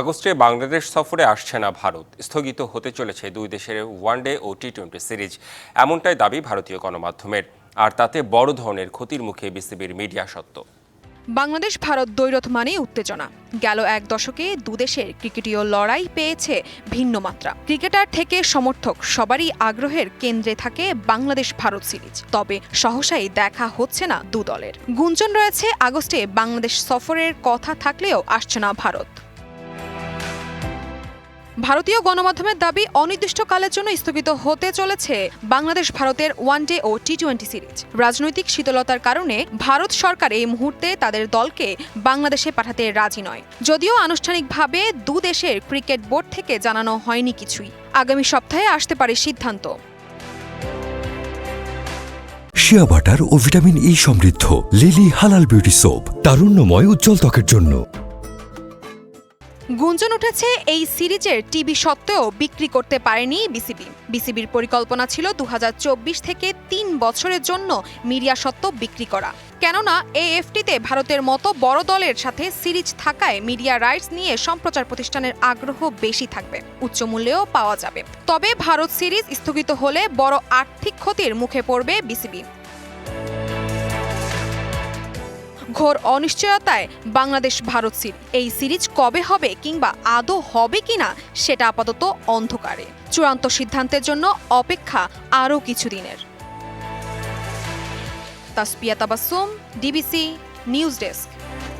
আগস্টে বাংলাদেশ সফরে আসছে না ভারত। স্থগিত হতে চলেছে দুই দেশের ওয়ানডে ও টি টোয়েন্টি সিরিজ। এমনটাই দাবি ভারতীয় গণমাধ্যমের। আর তাতে বড় ধরনের ক্ষতির মুখে বিসিবির মিডিয়া সত্ত্ব বাংলাদেশ ভারত দ্বৈরথ মানেই উত্তেজনা। গেল এক দশকে দুদেশের ক্রিকেটীয় লড়াই পেয়েছে ভিন্ন মাত্রা। ক্রিকেটার থেকে সমর্থক সবারই আগ্রহের কেন্দ্রে থাকে বাংলাদেশ ভারত সিরিজ। তবে সহসাই দেখা হচ্ছে না দু দলের। গুঞ্জন রয়েছে আগস্টে বাংলাদেশ সফরের কথা থাকলেও আসছে না ভারত। ভারতীয় গণমাধ্যমের দাবি অনির্দিষ্টকালের জন্য স্থগিত হতে চলেছে বাংলাদেশ ভারতের ওয়ানডে ও টি টোয়েন্টি সিরিজ। রাজনৈতিক শীতলতার কারণে ভারত সরকার এই মুহূর্তে তাদের দলকে বাংলাদেশে পাঠাতে রাজি নয়। যদিও আনুষ্ঠানিকভাবে দু দেশের ক্রিকেট বোর্ড থেকে জানানো হয়নি কিছুই। আগামী সপ্তাহে আসতে পারে সিদ্ধান্ত। শিয়া বাটার ও ভিটামিন ই সমৃদ্ধ, লিলি হালাল বিউটি সোপ, তারুণ্যময় উজ্জ্বল ত্বকের জন্য। গুঞ্জন উঠেছে এই সিরিজের টিভি সত্ত্বেও বিক্রি করতে পারেনি বিসিবি। বিসিবির পরিকল্পনা ছিল দু হাজার চব্বিশ থেকে তিন বছরের জন্য মিডিয়া সত্ত্ব বিক্রি করা। কেননা এএফটিতে ভারতের মতো বড় দলের সাথে সিরিজ থাকায় মিডিয়া রাইটস নিয়ে সম্প্রচার প্রতিষ্ঠানের আগ্রহ বেশি থাকবে। উচ্চ মূল্যেও পাওয়া যাবে। তবে ভারত সিরিজ স্থগিত হলে বড় আর্থিক ক্ষতির মুখে পড়বে বিসিবি। ঘোর অনিশ্চয়তায় বাংলাদেশ ভারত সিরিজ। এই সিরিজ কবে হবে কিংবা আদৌ হবে কিনা সেটা আপাতত অন্ধকারে। চূড়ান্ত সিদ্ধান্তের জন্য অপেক্ষা আরও কিছুদিনের Tasfia Tabassum DBC news desk.